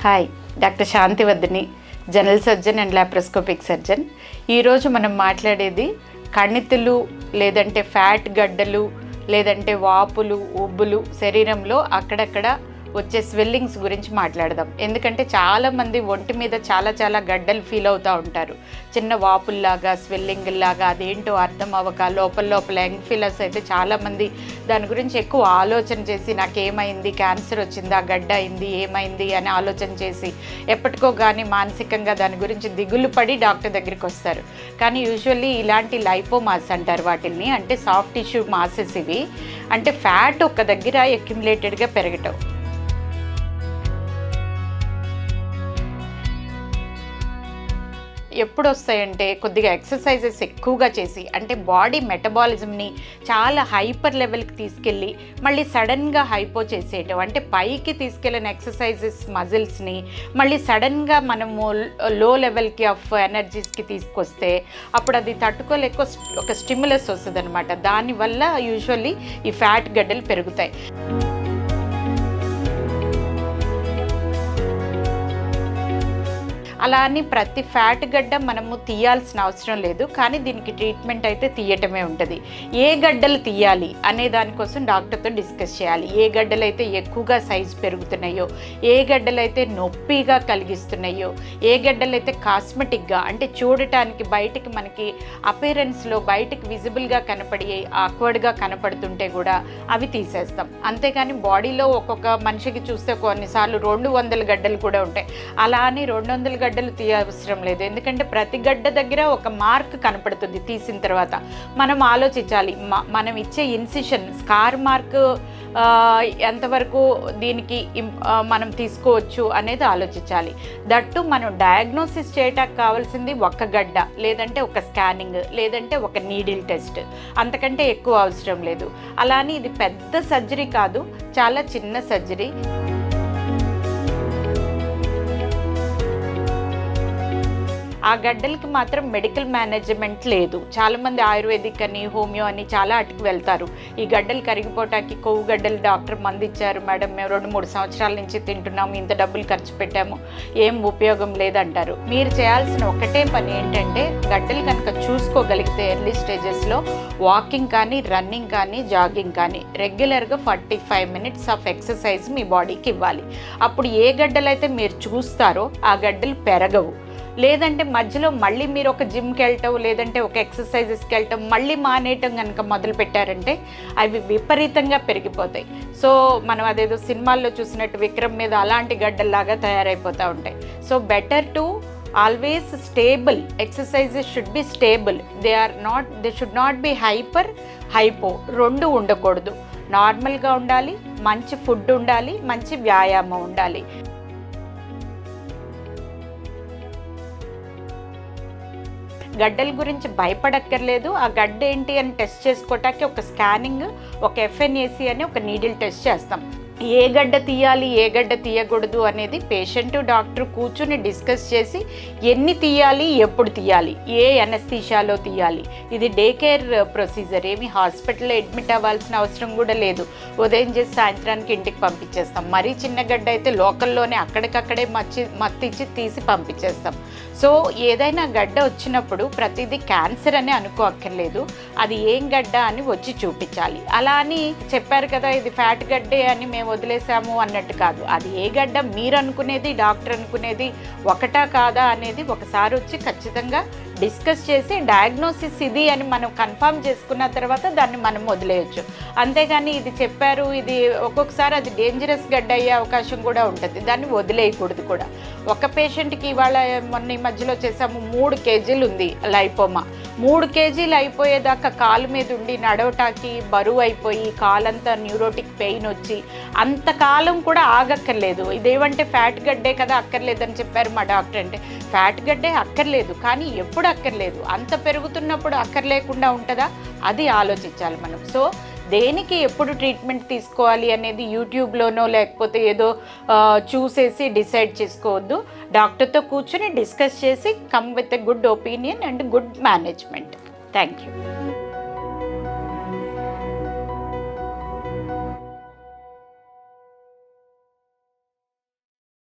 Hi doctor Shanthivardhini general surgeon and laparoscopic surgeon ఈరోజు మనం మాట్లాడేది కణితులు లేదంటే ఫ్యాట్ గడ్డలు లేదంటే వాపులు ఉబ్బులు శరీరంలో అక్కడక్కడ వచ్చే స్వెల్లింగ్స్ గురించి మాట్లాడదాం. ఎందుకంటే చాలామంది ఒంటి మీద చాలా చాలా గడ్డలు ఫీల్ అవుతూ ఉంటారు. చిన్న వాపుల్లాగా స్వెల్లింగ్లాగా అదేంటో అర్థం అవ్వక లోపల లోపల యంగ్ ఫీలర్స్ అయితే చాలామంది దాని గురించి ఎక్కువ ఆలోచన చేసి నాకేమైంది? క్యాన్సర్ వచ్చిందా? గడ్డ అయింది? ఏమైంది? అని ఆలోచన చేసి ఎప్పటికో కానీ మానసికంగా దాని గురించి దిగులు పడి డాక్టర్ దగ్గరికి వస్తారు. కానీ యూజువల్లీ ఇలాంటి లైపోమాస్ అంటారు వాటిల్ని. అంటే సాఫ్ట్ టిష్యూ మాసెస్ ఇవి. అంటే ఫ్యాట్ ఒక దగ్గర అక్యుములేటెడ్గా పెరగటం. ఎప్పుడు వస్తాయంటే కొద్దిగా ఎక్సర్సైజెస్ ఎక్కువగా చేసి అంటే బాడీ మెటబాలిజంని చాలా హైపర్ లెవెల్కి తీసుకెళ్ళి మళ్ళీ సడన్గా హైపో చేసేయటం అంటే పైకి తీసుకెళ్ళిన ఎక్సర్సైజెస్ మజిల్స్ని మళ్ళీ సడన్గా మనము లో లెవెల్కి ఆఫ్ ఎనర్జీస్కి తీసుకొస్తే అప్పుడు అది తట్టుకోలేక ఒక స్టిమ్యులస్ వస్తుంది అనమాట దానివల్ల యూజువల్లీ ఈ ఫ్యాట్ గడ్డలు పెరుగుతాయి. అలా అని ప్రతి ఫ్యాట్ గడ్డ మనము తీయాల్సిన అవసరం లేదు కానీ దీనికి ట్రీట్మెంట్ అయితే తీయటమే ఉంటుంది. ఏ గడ్డలు తీయాలి అనే దానికోసం డాక్టర్తో డిస్కస్ చేయాలి. ఏ గడ్డలు అయితే ఎక్కువగా సైజు పెరుగుతున్నాయో ఏ గడ్డలు అయితే నొప్పిగా కలిగిస్తున్నాయో ఏ గడ్డలు అయితే కాస్మెటిక్గా అంటే చూడటానికి బయటికి మనకి అపేరెన్స్లో బయటికి విజిబుల్గా కనపడి ఆక్వర్డ్గా కనపడుతుంటే కూడా అవి తీసేస్తాం. అంతేకాని బాడీలో ఒక్కొక్క మనిషికి చూస్తే కొన్నిసార్లు రెండు వందల గడ్డలు కూడా ఉంటాయి. అలా అని రెండు వందల గడ్డలు గడ్డలు తీయవసరం లేదు. ఎందుకంటే ప్రతి గడ్డ దగ్గర ఒక మార్క్ కనపడుతుంది తీసిన తర్వాత. మనం ఆలోచించాలి. మ- మనం ఇచ్చే ఇన్సిషన్ స్కార్ మార్క్ ఎంతవరకు దీనికి మనం తీసుకోవచ్చు అనేది ఆలోచించాలి. దట్టు మనం డయాగ్నోసిస్ చేయటానికి కావాల్సింది ఒక గడ్డ లేదంటే ఒక స్కానింగ్ లేదంటే ఒక నీడిల్ టెస్ట్. అంతకంటే ఎక్కువ అవసరం లేదు. అలానే ఇది పెద్ద సర్జరీ కాదు చాలా చిన్న సర్జరీ. ఆ గడ్డలకి మాత్రం మెడికల్ మేనేజ్మెంట్ లేదు. చాలామంది ఆయుర్వేదిక్ అని హోమియో అని చాలా అటుకు వెళ్తారు. ఈ గడ్డలు కరిగిపోవటానికి కొవ్వు గడ్డలు డాక్టర్ మంది ఇచ్చారు మేడం. మేము రెండు మూడు సంవత్సరాల నుంచి తింటున్నాము ఇంత డబ్బులు ఖర్చు పెట్టాము ఏం ఉపయోగం లేదంటారు. మీరు చేయాల్సిన ఒకటే పని ఏంటంటే గడ్డలు కనుక చూసుకోగలిగితే ఎర్లీ స్టేజెస్లో వాకింగ్ కానీ రన్నింగ్ కానీ జాగింగ్ కానీ రెగ్యులర్గా forty five minutes of exercise మీ బాడీకి ఇవ్వాలి. అప్పుడు ఏ గడ్డలు అయితే మీరు చూస్తారో ఆ గడ్డలు పెరగవు. లేదంటే మధ్యలో మళ్ళీ మీరు ఒక జిమ్కి వెళ్ళటం లేదంటే ఒక ఎక్సర్సైజెస్కి వెళ్ళటం మళ్ళీ మానేయటం కనుక మొదలు పెట్టారంటే అవి విపరీతంగా పెరిగిపోతాయి. సో మనం అదేదో సినిమాల్లో చూసినట్టు విక్రమ్ మీద అలాంటి గడ్డల్లాగా తయారైపోతూ ఉంటాయి. So better to always stable. Exercises should be stable. They are not they should not be hyper hypo. రెండు ఉండకూడదు. నార్మల్గా ఉండాలి మంచి ఫుడ్ ఉండాలి మంచి వ్యాయామం ఉండాలి. గడ్డల గురించి భయపడక్కర్లేదు. ఆ గడ్డ ఏంటి అని టెస్ట్ చేసుకోవటానికి ఒక స్కానింగ్ ఒక ఎఫ్ఎన్ఏసి అని ఒక నీడిల్ టెస్ట్ చేస్తాం. ఏ గడ్డ తీయాలి ఏ గడ్డ తీయకూడదు అనేది పేషెంట్ డాక్టర్ కూర్చుని డిస్కస్ చేసి ఎన్ని తీయాలి ఎప్పుడు తీయాలి ఏ ఎనస్థీషాలో తీయాలి. ఇది డే కేర్ ప్రొసీజర్ ఏమి హాస్పిటల్లో అడ్మిట్ అవ్వాల్సిన అవసరం కూడా లేదు. ఉదయం చేసి సాయంత్రానికి ఇంటికి పంపించేస్తాం. మరీ చిన్న గడ్డ అయితే లోకల్లోనే అక్కడికక్కడే మచ్చి మత్తిచ్చి తీసి పంపించేస్తాం. సో ఏదైనా గడ్డ వచ్చినప్పుడు ప్రతిదీ క్యాన్సర్ అని అనుకోక్కర్లేదు అది ఏం గడ్డ అని వచ్చి చూపించాలి. అలా అని చెప్పారు కదా ఇది ఫ్యాట్ గడ్డే అని మేము వదిలేసాము అన్నట్టు కాదు. అది ఏ గడ్డ? మీరు అనుకునేది డాక్టర్ అనుకునేది ఒకటా కాదా అనేది ఒకసారి వచ్చి ఖచ్చితంగా డిస్కస్ చేసి డయాగ్నోసిస్ ఇది అని మనం కన్ఫర్మ్ చేసుకున్న తర్వాత దాన్ని మనం వదిలేయచ్చు. అంతేగాని ఇది చెప్పారు ఇది ఒక్కొక్కసారి అది డేంజరస్ గడ్డ అయ్యే అవకాశం కూడా ఉంటుంది. దాన్ని వదిలేయకూడదు కూడా. ఒక పేషెంట్కి ఇవాళ మొన్న ఈ మధ్యలో చేసాము మూడు కేజీలు ఉంది లైపోమా మూడు కేజీలు అయిపోయేదాకా కాలు మీద ఉండి నడవటానికి బరువు అయిపోయి కాలంతా న్యూరోటిక్ పెయిన్ వచ్చి అంతకాలం కూడా ఆగక్కర్లేదు. ఇదేమంటే ఫ్యాట్ గడ్డే కదా అక్కర్లేదని చెప్పారు మా డాక్టర్ అంటే. ఫ్యాట్ గడ్డే అక్కర్లేదు కానీ ఎప్పుడు అక్కర్లేదు. అంత పెరుగుతున్నప్పుడు అక్కర్లేకుండా ఉంటుందా? అది ఆలోచించాలి మనం. సో దేనికి ఎప్పుడు ట్రీట్మెంట్ తీసుకోవాలి అనేది యూట్యూబ్లోనో లేకపోతే ఏదో చూసేసి డిసైడ్ చేసుకోవద్దు. డాక్టర్తో కూర్చొని డిస్కస్ చేసి come with a good opinion and good management thank you